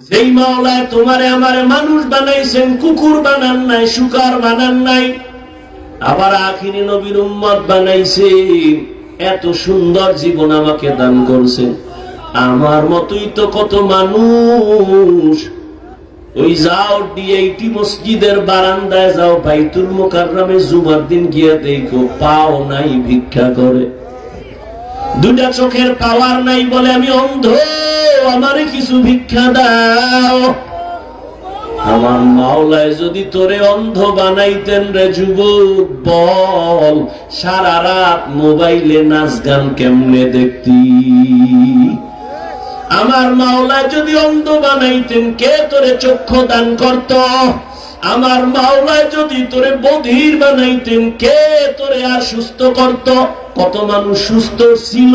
যেই মাওলায় তোমারে আমারে মানুষ বানাইছেন, কুকুর বানান নাই, শুকার বানান নাই, আবার আখিরি নবীর উম্মত বানাইছে এত সুন্দর জীবন আমাকে দান করছেন। আমার মতোই তো কত মানুষ। ওই যাও ডিআইটি মসজিদের বারান্দায় যাও, বাইতুল মোকাররমে জুমার দিন গিয়ে দেখো, পাও নাই ভিক্ষা করে। দুটা চোখের পাওয়ার নাই বলে আমি অন্ধ। আমারে কিছু ভিক্ষা দাও। আমার মাওলায় যদি তোরে অন্ধ বানাইতেন রে যুবক, বল, সারা রাত মোবাইলে নাচ গান কেমনে দেখতি? আমার মাওলায় যদি অন্ধ বানাইতেন, কে তোরে চক্ষু দান করত? আমার মাওলায় যদি তোরে বধির বানাইতেন, কে তোরে আর সুস্থ করত? কত মানুষ সুস্থ ছিল,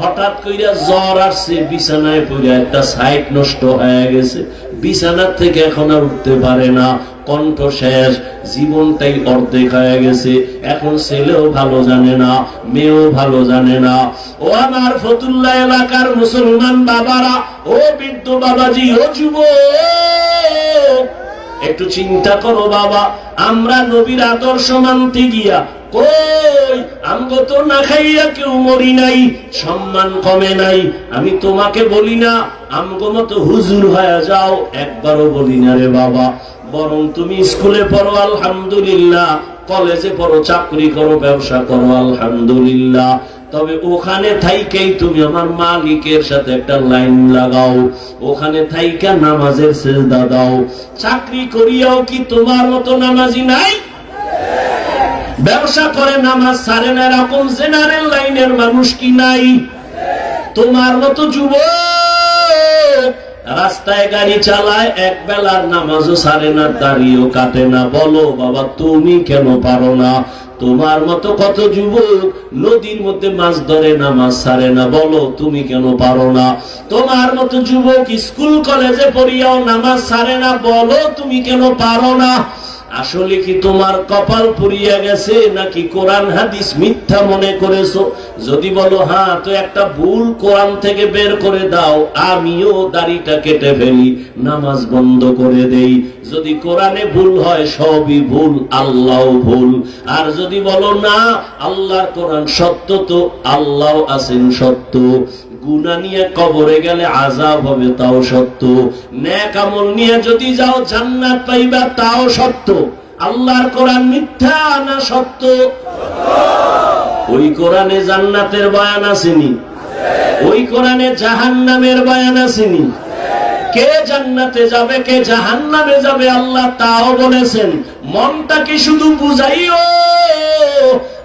হঠাৎ কইরা জ্বর আসছে, বিছানায় পড়ে একটা সাইট নষ্ট হয়ে গেছে। বিছানার থেকে এখন আর উঠতে পারে না, কণ্ঠ শেষ, জীবনটাই অর্ধেক হয়ে গেছে। এখন ছেলেও ভালো জানে না, মেয়েও ভালো জানে না। ও আমার ফতুল্লা এলাকার মুসলমান বাবারা, ও বৃদ্ধ বাবাজি, ও যুবক, একটু চিন্তা করো বাবা, আমরা নবীর আদর্শ মানতে গিয়া কই, আমগো তো না খাইয়া কেউ মরি নাই, সম্মান কমে নাই। আমি তোমাকে বলি না, আমগো মতো হুজুর যাও, একবারও বলি না রে বাবা। বরং তুমি স্কুলে পড়ো, আলহামদুলিল্লাহ। কলেজে পড়ো, চাকরি করো, ব্যবসা করো, আলহামদুলিল্লাহ। তবে ওখানে থাইকেই তুমি আমার মালিকের সাথে একটা লাইন লাগাও। ওখানে থাইকা নামাজের সেজদা দাও। চাকরি করিয়াও কি তোমার মতো নামাজি নাই? ব্যবসা করে নামাজ সারে না এরকম জেনারেল লাইনের মানুষ কি নাই? তোমার মতো যুবক রাস্তায় গাড়ি চালায়, এক বেলার নামাজও সারে না দাঁড়িয়েও কাটে না। বলো, বাবা, তুমি কেন পারো না? তোমার মতো কত যুবক নদীর মধ্যে মাছ ধরে, নামাজ সারে না। বলো, তুমি কেন পারো না? তোমার মতো যুবক স্কুল, কলেজে পড়িয়াও নামাজ সারে না। বলো, তুমি কেন পারো না? আসলে কি তোমার কপাল পুড়িয়া গেছে নাকি কোরআন হাদিস মিথ্যা মনে করেছ? যদি বলো হ্যাঁ তো একটা ভুল কোরআন থেকে বের করে দাও, আমিও দাড়িটা কেটে ফেলি, নামাজ বন্ধ করে দেই। যদি কোরআনে ভুল হয়, সবই ভুল আল্লাহ ভুল। আর যদি বলো, না, আল্লাহর কোরআন সত্য তো আল্লাহ আছেন সত্য। গুনা নিয়ে কবরে গেলে আজাব হবে, তাও সত্য। ন্যাক আমল নিয়ে যদি যাও জান্নাত পাইবা, তাও সত্য। আল্লাহর কোরআন মিথ্যা না সত্য? ওই কোরআনে জান্নাতের বয়ান আসেনি? ওই কোরআনে জাহান্নামের বয়ান আসেনি? কে জান্নাতে যাবে, কে জাহান্নামে যাবে, আল্লাহ তাও বলেছেন মনটা কি শুধু বুঝাইও।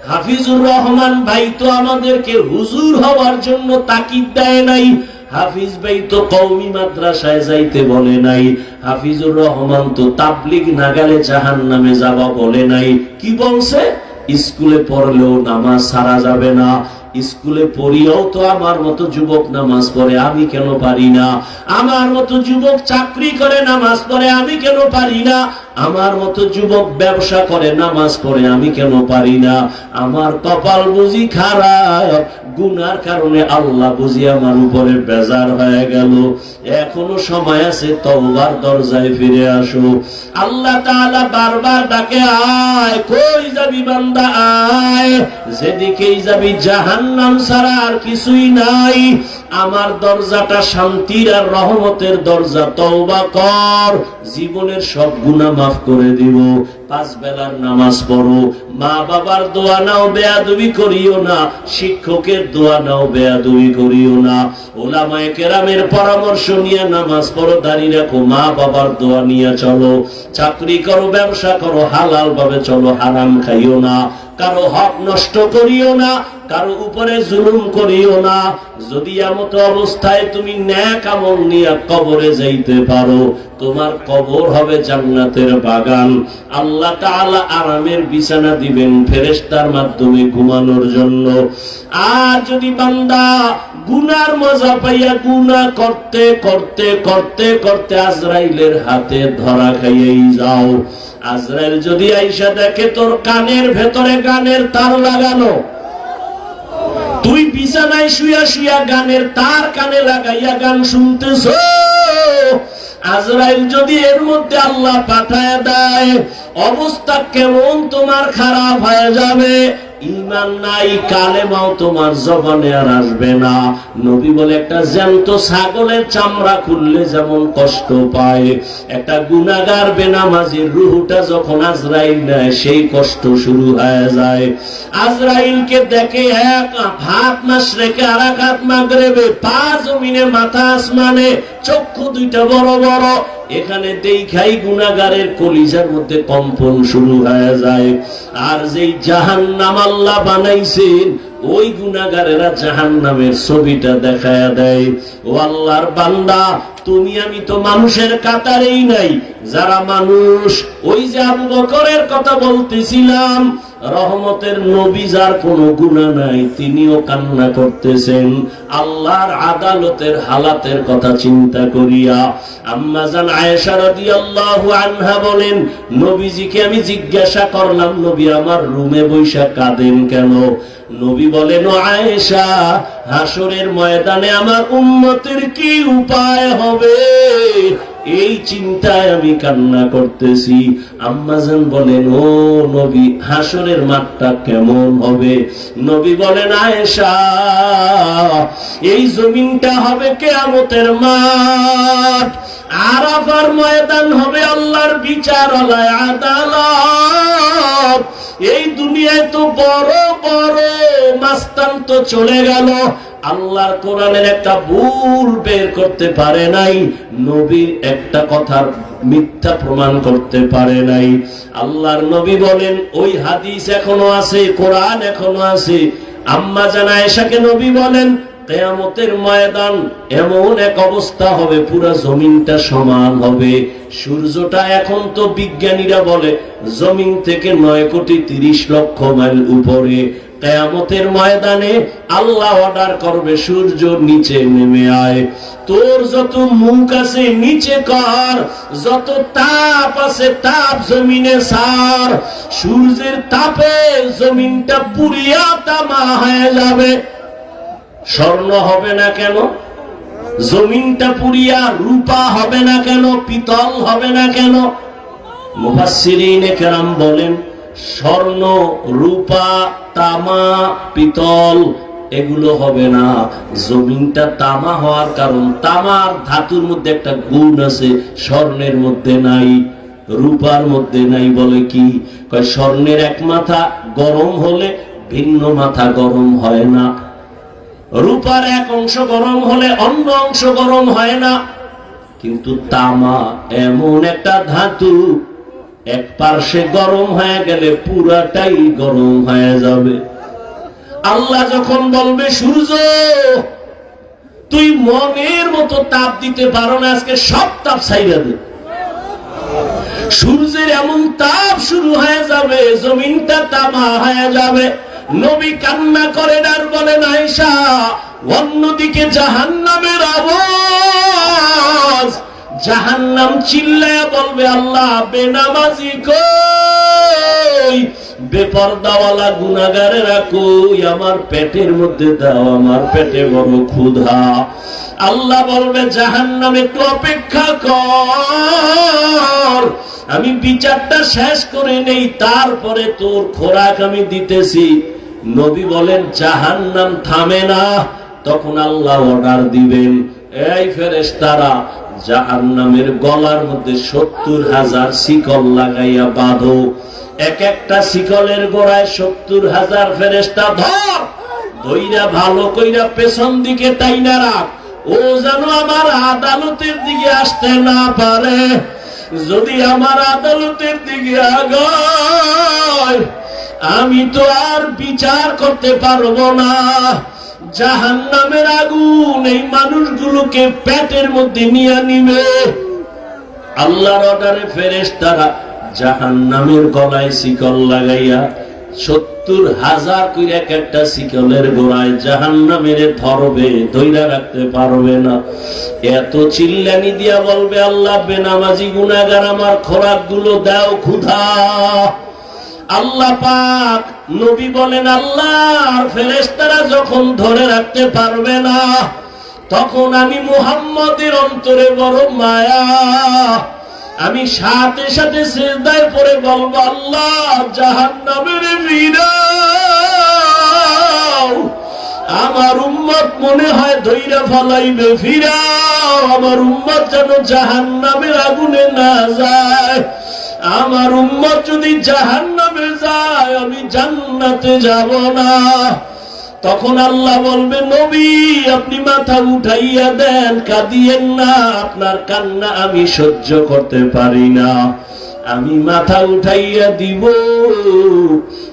হাফিজুর রহমান ভাই তো আমাদেরকে হুজুর হওয়ার জন্য তাকিদ দেয় নাই। হাফিজ ভাই তো কৌমি মাদ্রাসায় যাইতে বলে নাই। হাফিজুর রহমান তো তাবলিগ নাগালে জাহান নামে যাবা বলে নাই। কি বলছে? স্কুলে পড়লেও নামাজ সারা যাবে না। স্কুলে পড়িয়াও তো আমার মতো যুবক নামাজ পড়ে, আমি কেন পারি না? আমার মতো যুবক চাকরি করে, নামাজ পড়ে, আমি কেন পারি না? আমার মতো যুবক ব্যবসা করে, নামাজ পড়ে, আমি কেন পারি না? আমার কপাল বুঝি খারাপ, গুনার কারণে আল্লাহ বুঝি আমার উপরে বেজার হয়ে গেল। এখনও সময় আছে, তওবার দরজায় ফিরে আসো। আল্লাহ তাআলা বারবার ডাকে, আয়, কই যাবি বান্দা, আয়? যেদিকেই যাবি জাহান্নাম ছাড়া আর কিছুই নাই। আমার দরজাটা শান্তির আর রহমতের দরজা। তওবা কর। জীবনের সব গুনাহ মাফ করে দিব। পাঁচ বেলার নামাজ পড়ো। মা বাবার দোয়া নাও, বেয়াদবি করিও না। শিক্ষকের দোয়া নাও, বেয়াদবি করিও না। ওলামায়ে কেরামের পরামর্শ নিয়ে নামাজ পড়ো, দাঁড়িয়ে রাখো, মা বাবার দোয়া নিয়ে চলো। চাকরি করো, ব্যবসা করো হালাল ভাবে চলো, হারাম খাইও না। কারও হক নষ্ট করিও না, কারও উপরে জুলুম করিও না। যদি এমত অবস্থায় তুমি ন্যাক আমল নিয়ে কবরে যাইতে পারো, তোমার কবর হবে জান্নাতের বাগান। আল্লাহ তাআলা আরামের বিছানা দিবেন ফেরেশতার মাধ্যমে ঘুমানোর জন্য। আর যদি বান্দা গুনার মজা পাইয়া গুনাহ করতে করতে করতে করতে আজরাইলের হাতে ধরা খাইয়েই যাও। আজরাইল যদি আইসা দেখে তোর কানের ভেতরে গানের তার লাগানো, তুই বিছানায় শুয়া শুয়া গানের তার কানে লাগাইয়া গান শুনতেছ আজরাইল যদি এর মধ্যে আল্লাহ পাঠায় দেয় অবস্থা কেমন তোমার খারাপ হয়ে যাবে। ইমান নাই, কালেমাও তোমার জবানে আর আসবে না। নবী বলে, একটা জ্যান্ত ছাগলের চামড়া খুললে যেমন কষ্ট পায়, একটা গুনাগার বেনামাজির রুহুটা যখন আজরাইল নেয়, সেই কষ্ট শুরু হয়ে যায়। আজরাইলকে দেখে এক হাত মাস রেখে আর এক হাত মাগরেবে, পা জমিনে, মাথা আসমানে, চক্ষু দুইটা বড় বড় এখানে দেখাই গুনাগারের কলিজার মধ্যে কম্পন শুরু হয়ে যায়। আর যেই জাহান নাম আল্লাহ বানাইছেন, ওই গুনাগারেরা জাহান নামের ছবিটা দেখায় দেয়। ও আল্লাহর বান্দা, তুমি আমি তো মানুষের কাতারেই নাই, যারা মানুষ, ওই যে আবু বকরের কথা বলতেছিলাম রহমতের নবী যার কোনো গুণা নাই, তিনিও কান্না করতেছেন। আল্লাহর আদালতের হালাতের কথা চিন্তা করিয়া আম্মা জান আয়েশা রাদিয়াল্লাহু আনহা বলেন, নবীজিকে আমি জিজ্ঞাসা করলাম, নবী, আমার রুমে বৈশা কাঁদেন কেন? নবী বলেন আয়েশা হাসরের ময়দানে আমার উম্মতের কি উপায় হবে? এই চিন্তায় আমি কান্না করতেছি। আম্মাজান বলেন, ও নবী, হাসরের মাঠটা কেমন হবে? নবী বলেন, আয়েশা, এই জমিনটা হবে কেয়ামতের মাঠ। আরাফার ময়দান হবে আল্লাহর বিচারালয়, আদালত। এই দুনিয়ায় তো বড় বড় মাস্তান তো চলে গেল। আল্লাহর কোরআনের একটা ভুল বের করতে পারে নাই, নবীর একটা কথার মিথ্যা প্রমাণ করতে পারে নাই। আল্লাহর নবী বলেন, ওই হাদিস এখনও আছে, কোরআন এখনও আছে। আম্মা জানা এসাকে নবী বলেন, কেয়ামতের ময়দান এমন এক অবস্থা হবে, পুরা জমিনটা সমান হবে। সূর্যটা এখন তো বিজ্ঞানীরা বলে, জমিন থেকে নয় কোটি তিরিশ লক্ষ মাইল উপরে। কেয়ামতের ময়দানে আল্লাহ অর্ডার করবে, সূর্য নিচে নেমে আয়। তোর যত মুখ আছে নিচে কর, যত তাপ আছে তাপ জমিনে সার। সূর্যের তাপে জমিনটা পুরিয়া তামা হয়ে যাবে। স্বর্ণ হবে না কেন? জমিনটা পুরিয়া রূপা হবে না কেন? পিতল হবে না কেন? মুফাসসিরিনে কেরাম বলেন স্বর্ণ, রূপা, তামা, পিতল, এগুলো হবে না। জমিনটা তামা হওয়ার কারণ, তামার ধাতুর মধ্যে একটা গুণ আছে, স্বর্ণের মধ্যে নাই, রূপার মধ্যে নাই বলে কি? স্বর্ণের এক মাথা গরম হলে ভিন্ন মাথা গরম হয় না। রূপার এক অংশ গরম হলে অন্য অংশ গরম হয় না। কিন্তু তামা এমন একটা ধাতু এক পার্শ্বে গরম হয়ে গেলে পুরাটাই গরম হয়ে যাবে। আল্লাহ যখন বলবে, সূর্য, তুই মনের মতো তাপ দিতে পারো না, আজকে সব তাপ ছাইরা দে। সূর্যের এমন তাপ শুরু হয়ে যাবে, জমিনটা তামা হয়ে যাবে। নবী কান্না করেন আর বলেন আয়সা অন্যদিকে জাহান্নামের আওয়াজ। জাহান্নাম চিল্লায় বলবে, আল্লাহ, বেনামাজি কই? বেপরদাওয়ালা গুনাগারেরা কই? আমার পেটের মধ্যে দাও, আমার পেটে বড় ক্ষুধা। আল্লাহ বলবে, জাহান্নাম, একটু অপেক্ষা কর। আমি বিচারটা শেষ করে নেই, তারপরে তোর খোরাক আমি দিতেছি। নবী বলেন, জাহান্নাম থামে না। তখন আল্লাহ অর্ডার দিবেন, এই ফেরেশতারা জাহান্নামের গলার মধ্যে সত্তর হাজার শিকল লাগাইয়া বাঁধো। এক একটা শিকলের গোড়ায় সত্তর হাজার ফেরেস্তা ধর। ধইরা ভালো কইরা পেছন দিকে তাই না রাখ। ও যেন আমার আদালতের দিকে আসতে না পারে। যদি আমার আদালতের দিকে আগায়, আমি তো আর বিচার করতে পারব না। জাহান নামের আগুন, এই মানুষগুলোকে পেটের মধ্যে নিয়ে নিবে। আল্লাহর অর্ডারে ফেরেস তারা জাহান নামের গলায় শিকল লাগাইয়া সত্তর হাজার করে এক একটা শিকলের গোড়ায় জাহান নামের ধরবে ধৈরা রাখতে পারবে না। এত চিল্লানি দিয়া বলবে, আল্লাহ বেনামাজি গুনাগার আমার খোরাকগুলো দাও ক্ষুধা। আল্লাহ পাক নবী বলেন আল্লাহ ফেরেস্তারা যখন ধরে রাখতে পারবে না, তখন আমি মুহাম্মদের অন্তরে বড় মায়া। আমি সাথে সাথে সেজদায় পরে বলব, আল্লাহ জাহান্নামের ফিরাও। আমার উম্মত মনে হয় ধৈরা ফলাইবে, ফিরাও। আমার উম্মত যেন জাহান্নামের আগুনে না যায়। আমার উম্মত যদি জাহান্নামে যায়, আমি জান্নাতে যাব না। তখন আল্লাহ বলবে, নবী, আপনি মাথা উঠাইয়া দেন, কাঁদিয়েন না, আপনার কান্না আমি সহ্য করতে পারি না। আমি মাথা উঠাইয়া দিব।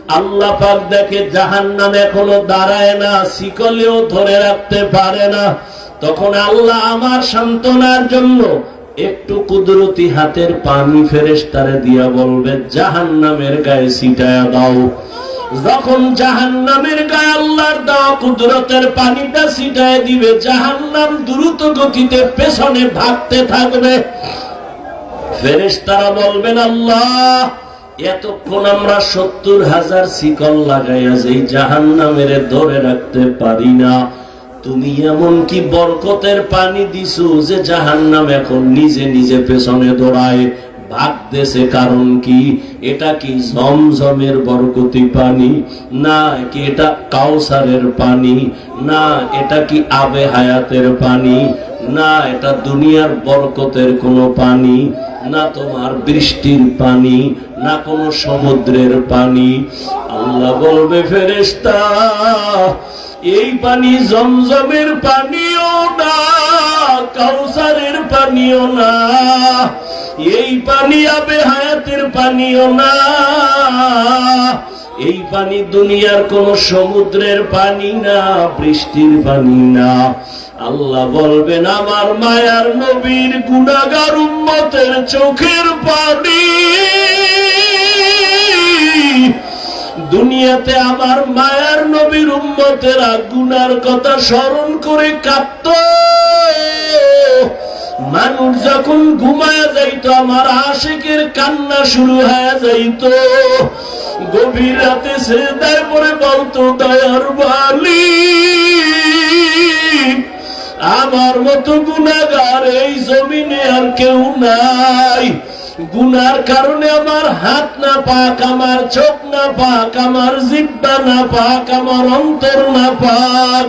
আল্লাহ পাক দেখে জাহান নাম এখনও দাঁড়ায় না, শিকলেও ধরে রাখতে পারে না। তখন আল্লাহ আমার সান্ত্বনার জন্য একটু কুদরতি হাতের পানি ফেরেস্তারে দিয়া বলবে জাহান নামের গায়ে ছিটায়া দাও। যখন জাহান নামের গায়ে আল্লাহর দেওয়া কুদরতের পানিটা ছিটায় দিবে জাহান নাম দ্রুত গতিতে পেছনে ভাগতে থাকবে। ফেরেশতারা বলবেন, আল্লাহ, এতক্ষণ আমরা সত্তর হাজার শিকল লাগাইয়া যেই জাহান নামের ধরে রাখতে পারি না তুমি এমন কি বরকতের পানি দিছো যে জাহান নাম এখন নিজে নিজে পেছনে দৌড়ায়। ভাগতেছে কারণ কি? এটা কি জমজমের বরকতি পানি? না, কি এটা কাউসারের পানি? না, এটা কি আবে হায়াতের পানি? না, এটা দুনিয়ার বরকতের কোনো পানি? না, তোমার বৃষ্টির পানি? না, কোনো সমুদ্রের পানি? আল্লাহ বলবে ফেরেস্তা এই পানি জমজমের পানিও না, কাউসারের পানিও না, এই পানি আবে হায়াতের পানিও না। এই পানি দুনিয়ার কোন সমুদ্রের পানি না, বৃষ্টির পানি না। আল্লাহ বলবেন, আমার মায়ার নবীর গুণাগার উম্মতের চোখের পানি। দুনিয়াতে আমার মায়ার নবীর উম্মতেরা গুনার কথা স্মরণ করে কাঁদত। মানুষ যখন ঘুমায় যাইতো, আমার আশেকের কান্না শুরু হয়ে যাইতো। গভীর রাতে সে দায় পরে বলতো, দয়ার বালি আমার মতো গুণাগার এই জমিনে আর কেউ নাই। গুনার কারণে আমার হাত না পাক, আমার চোখ না পাক, আমার জিব্বা না পাক, আমার অন্তর না পাক।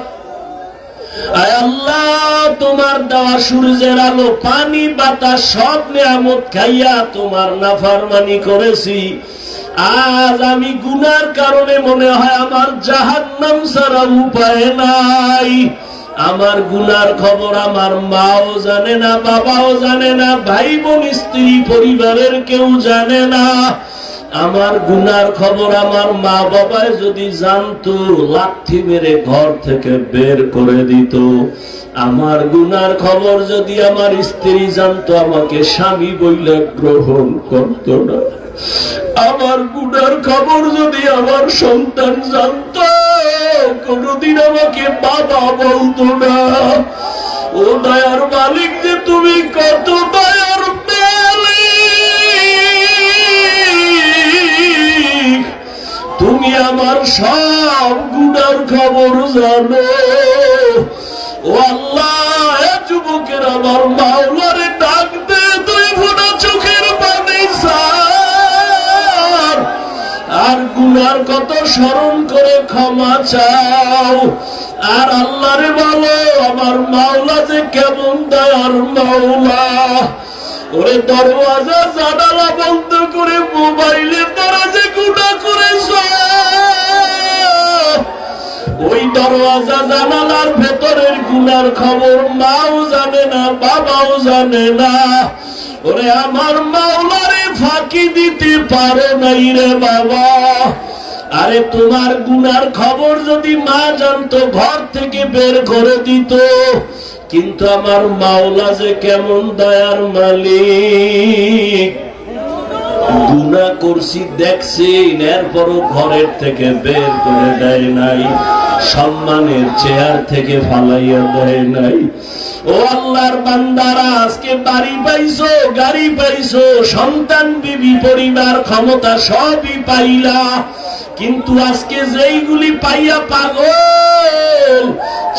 তোমার দেওয়া সূর্যের আলো, পানি, বাতাস, সব নিয়ামত খাইয়া তোমার নাফারমানি করেছি। আজ আমি গুনার কারণে মনে হয় আমার জাহান্নাম ছাড়া উপায় নাই। আমার গুনার খবর আমার মাও জানে না, বাবাও জানে না ভাই বোন স্ত্রী, পরিবারের কেউ জানে না। আমার গুনার খবর আমার মা বাবায় যদি জানতো, লাথি মেরে ঘর থেকে বের করে দিত। আমার গুনার খবর যদি আমার স্ত্রী জানতো, আমাকে স্বামী বইলে গ্রহণ করতো না। আমার গুনার খবর যদি আমার সন্তান জানতো, কোনদিন আমাকে বাবা বলতো না। ও দয়ার মালিক যে তুমি কত দয়ার তুমি আমার সব গুনার খবর জানো। ও আল্লাহ যুবকের আমার মাওলারে গুনার কত স্মরণ করে ক্ষমা চাও। আর আল্লাহরে বলো, আমার মাওলা যে কেমন দয়ার মাওলা। ওরে দরওয়াজা, জানালা বন্ধ করে মোবাইলে তারা যে গুণা করেছ ওই দরওয়াজা জানালার ভেতরের গুনার খবর মাও জানে না, বাবাও জানে না। ওরে আমার মাওলারে ফাঁকি দিতে পারো নাই রে বাবা। আরে তোমার গুনার খবর যদি মা জানতো, ঘর থেকে বের করে দিত। কিন্তু আমার মাওলা যে কেমন দয়ার মালিক। গুনা করছি, দেখছি এরপরও ঘরের থেকে বের করে দেয় নাই। সম্মানের চেয়ার থেকে ফালাইয়া দেয় নাই। ও আল্লাহর বান্দারা, আজকে বাড়ি পাইছো, গাড়ি পাইছো, সন্তান, বিবি, পরিবার, ক্ষমতা সবই পাইলা। কিন্তু আজকে যেইগুলি পাইয়া পাগল,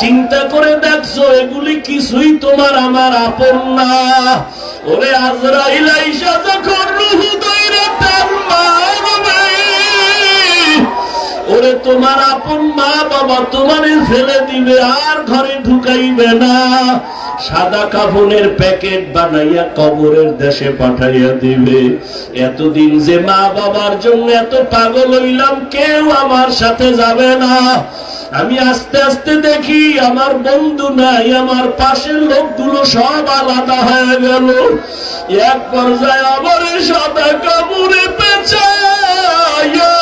চিন্তা করে দেখছ, এগুলি কিছুই তোমার আমার আপন না। ওরে যখন ওরে তোমার আপন মা বাবা দিবে, আর ঘরে ঢুকাইবে না। সাদা কাফনের প্যাকেট বানাইয়া কবরের দেশে পাঠাইয়া দিবে। এতদিন যে মা বাবার জন্য এত পাগল হইলাম, কেউ আমার সাথে যাবে না। আমি আস্তে আস্তে দেখি আমার বন্ধু নাই, আমার পাশের লোকগুলো সব আলাদা হয়ে গেল। এক পর্যায়ে আমার সাদা কামড়ে পেঁচাইয়া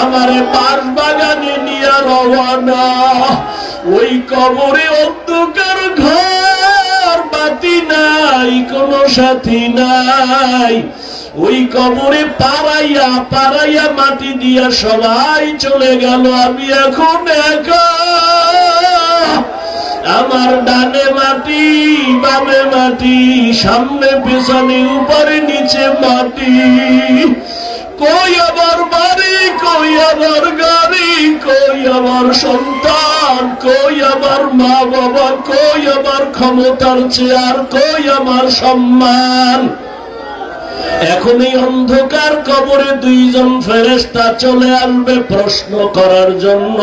আমারে পাশ বাগানে নিয়ে রওয়ানা ওই কবরে অন্ধকার ঘর। বাতি নাই, কোনো সাথী নাই। ওই কবরে পাড়াইয়া পাড়াইয়া মাটি দিয়া সবাই চলে গেল, আমি এখন একা। আমার ডানে মাটি, বামে মাটি, সামনে পেছনে, উপরে, নিচে মাটি। কই আমার বাড়ি, কই আমার গাড়ি, কই আমার সন্তান, কই আমার মা বাবা, কই আমার ক্ষমতার চেয়ার, কই আমার সম্মান। এখন এই অন্ধকার কবরে দুইজন ফেরেস্তা চলে আসবে প্রশ্ন করার জন্য।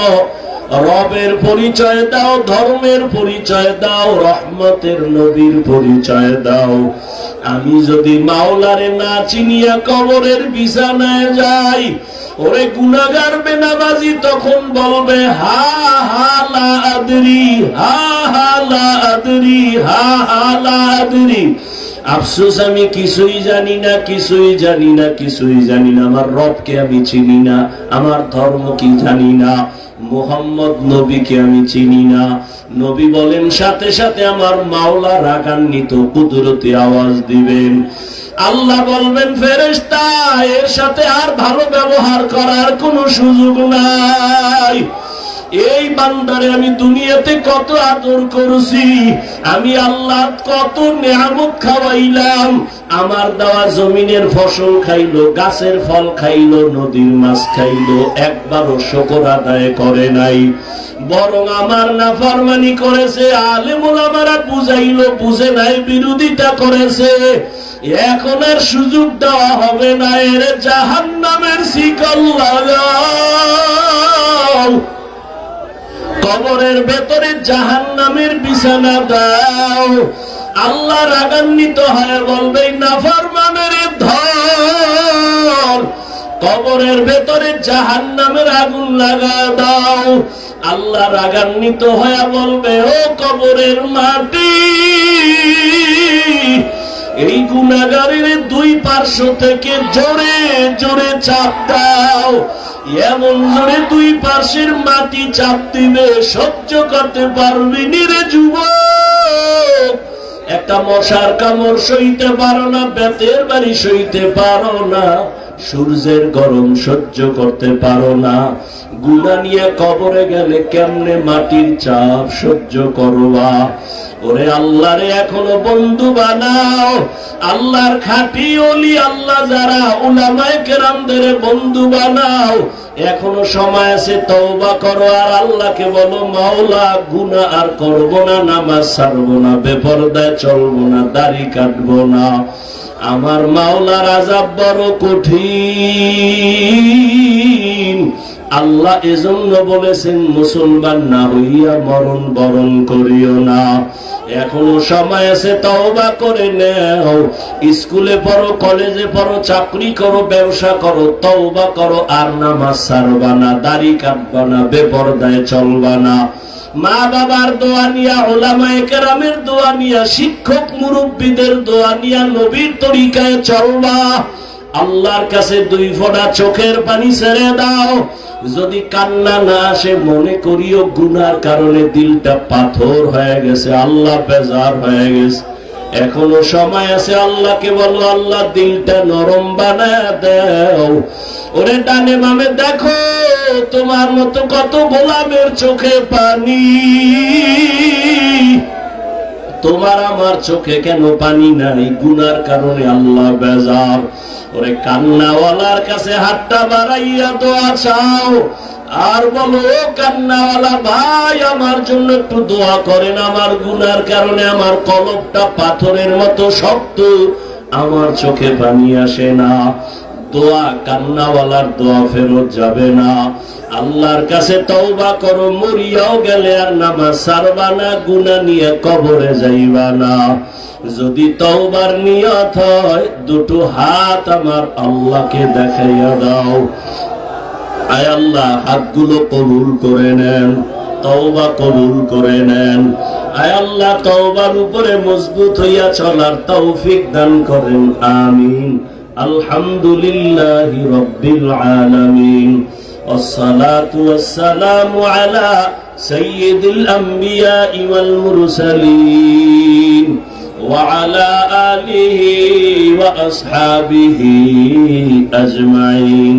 রবের পরিচয় দাও, ধর্মের পরিচয় দাও, রহমতের নবীর পরিচয় দাও। আমি যদি মাওলারে না চিনিয়া কবরের বিছানায় যাই, ওরে গুনাগার বেনাবাজি তখন বলবে, হা হা, লা, আদরি, হা হা, লা, আদরি, হা হা, লা, আদরি। আফসোস, আমি কিছুই জানি না, কিছুই জানি না, কিছুই জানি না। আমার রবকে আমি চিনি না, আমার ধর্ম কি জানি না। মোহাম্মদ নবীকে আমি চিনি না। নবী বলেন, সাথে সাথে আমার মাওলা রাগান্বিত, কুদরতি আওয়াজ দিবেন। আল্লাহ বলবেন ফেরেস্তা এর সাথে আর ভালো ব্যবহার করার কোনো সুযোগ নাই। এই বান্দারে আমি দুনিয়াতে কত আদর করছি, আমি আল্লাহ কত নিয়ামত খাওয়াইলাম, আমার দেওয়া জমিনের ফসল খাইলো, গাছের ফল খাইলো, নদীর মাছ খাইলো, একবারও শকর আদায় করে নাই। বরং আমার নাফরমানি করেছে, আলেমুল আমারা বুঝাইলো, বুঝে নাই, বিরোধিতা করেছে। এখন আর সুযোগ দেওয়া হবে না, এর জাহান নামের শিকল লাগাও। কবরের ভেতরে জাহান নামের বিছানা দাও। আল্লাহ রাগান্বিত হয়ে, বলবে নাফরমানের ধর। কবরের ভেতরে জাহান নামের আগুন লাগা দাও। আল্লাহ রাগান্বিত হয়ে বলবে, ও কবরের মাটি, এই গুণাগারের দুই পার্শ্ব থেকে জোরে জোরে চাপ দাও। এমন জোরে তুই পাশের মাটি চাপ দিবে সহ্য করতে পারবি নিরে যুবক। একটা মশার কামড় সইতে পারো না, বেতের বাড়ি সইতে পারো না। সূর্যের গরম সহ্য করতে পারো না। গুণা নিয়ে কবরে গেলে কেমনে মাটির চাপ সহ্য করবা? ওরে আল্লাহরে এখনও বন্ধু বানাও। আল্লাহর খাঁটি অলি আল্লাহ যারা, উলামায়ে কেরামদের বন্ধু বানাও। এখনও সময় আছে, তওবা করো আর আল্লাহকে বলো, মাওলা গুনাহ আর করব না, নামাজ ছাড়বো না, বেপরদায় চলবো না, দাড়ি কাটবো না। আমার মাওলার আজাব বড় কঠিন। আল্লাহ এজন্য বলেছেন, মুসলমান না হইয়া মরণ বরণ করিও না। এখনও সময় আছে, তওবা করে নেও। স্কুলে পড়ো, কলেজে পড়ো, চাকরি করো, ব্যবসা করো, তওবা করো, আর নামাজ ছাড়বা না, দাড়ি কাটবা না, বেপরদায় চলবা না। মা বাবার দোয়া নিয়া ওলামা কেরামের দোয়া নিয়া, শিক্ষক মুরব্বীদের দোয়া নিয়া নবীর তরিকায় চলবা। আল্লাহর কাছে দুই ফোঁটা চোখের পানি ছেড়ে দাও। যদি কান্না না আসে, মনে করিও গুনার কারণে দিলটা পাথর হয়ে গেছে, আল্লাহ বেজার হয়ে গেছে। এখনও সময় আছে, আল্লাহকে বলো, আল্লাহ দিলটা নরম বানায় দাও। ওরে ডানে মামে দেখো, তোমার মতো কত গোলামের চোখে পানি। তোমার আমার চোখে কেন পানি নাই? গুনার কারণে আল্লাহ বেজার। ওরে কান্নাওয়ালার কাছে হাতটা বাড়াইয়া দোয়া চাও। আর বলো কান্নাওয়ালা ভাই, আমার জন্য একটু দোয়া করেন। আমার গুনার কারণে আমার কলবটা পাথরের মতো শক্ত। আমার চোখে পানি আসে না। দোয়া কান্নাওয়ালার দোয়া ফেরত যাবে না। আল্লাহর কাছে তওবা করো, মরিয়াও গেলে আর নামাজ সারবা না, গুনাহ নিয়ে কবরে যাইবা না। যদি তওবার নিয়ত হয়, দুটো হাত আমার আল্লাহকে দেখাইয়া দাও। আয় আল্লাহ হাতগুলো কবুল করে নেন তওবা কবুল করে নেন আয় আল্লাহ তওবার উপরে মজবুত হইয়া চলার তৌফিক দান করেন আমিন আলহামদুলিল্লাহি রাব্বিল আলামিন والصلاة والسلام على سيد الأنبياء والمرسلين وعلى آله وأصحابه أجمعين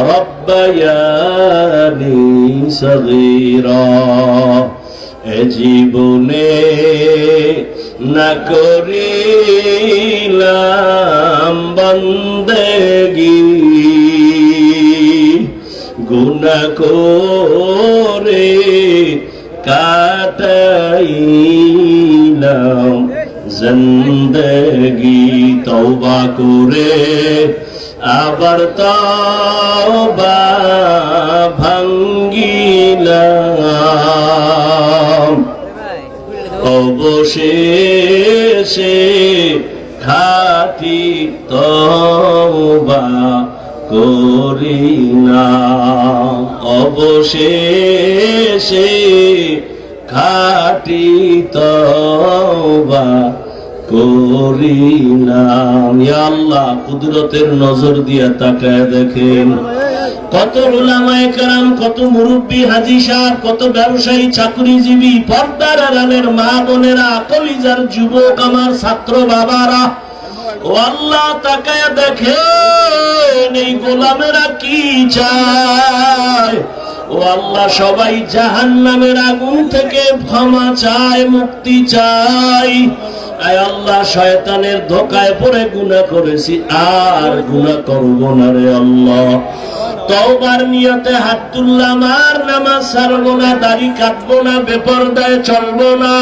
রব্বায়ানি সগীরা এ জীবনে না করিলাম বন্দেগি। গুনা করে কাটাইলাম জিন্দগি তওবা করে আবার তওবা ভাঙ্গিলাম। অবশেষে খাতি তওবা করিলাম। অবশেষে খাটি তওবা করিলাম। আল্লাহ, কুদরতের নজর তাকায় দেখেন। কত কত মুরব্বী হাজি সাহেব, কত ব্যবসায়ী, চাকরিজীবী, পর্দার মা বোনেরা, কলিজার যুবক আমার ছাত্র বাবারা। ও আল্লাহ, তাকায় এই গোলামেরা কি চায়? ও আল্লাহ, সবাই জাহান নামের আগুন থেকে ক্ষমা চায়, মুক্তি চাই আয় আল্লাহ, শয়তানের ধোকায় পড়ে গুনা করেছি, আর গুনা করব না রে আল্লাহ। তওবার নিয়তে হাত তুললাম, আর নামাজ ছাড়বো না, দাড়ি কাটবো না, বেপরদায় চলবো না।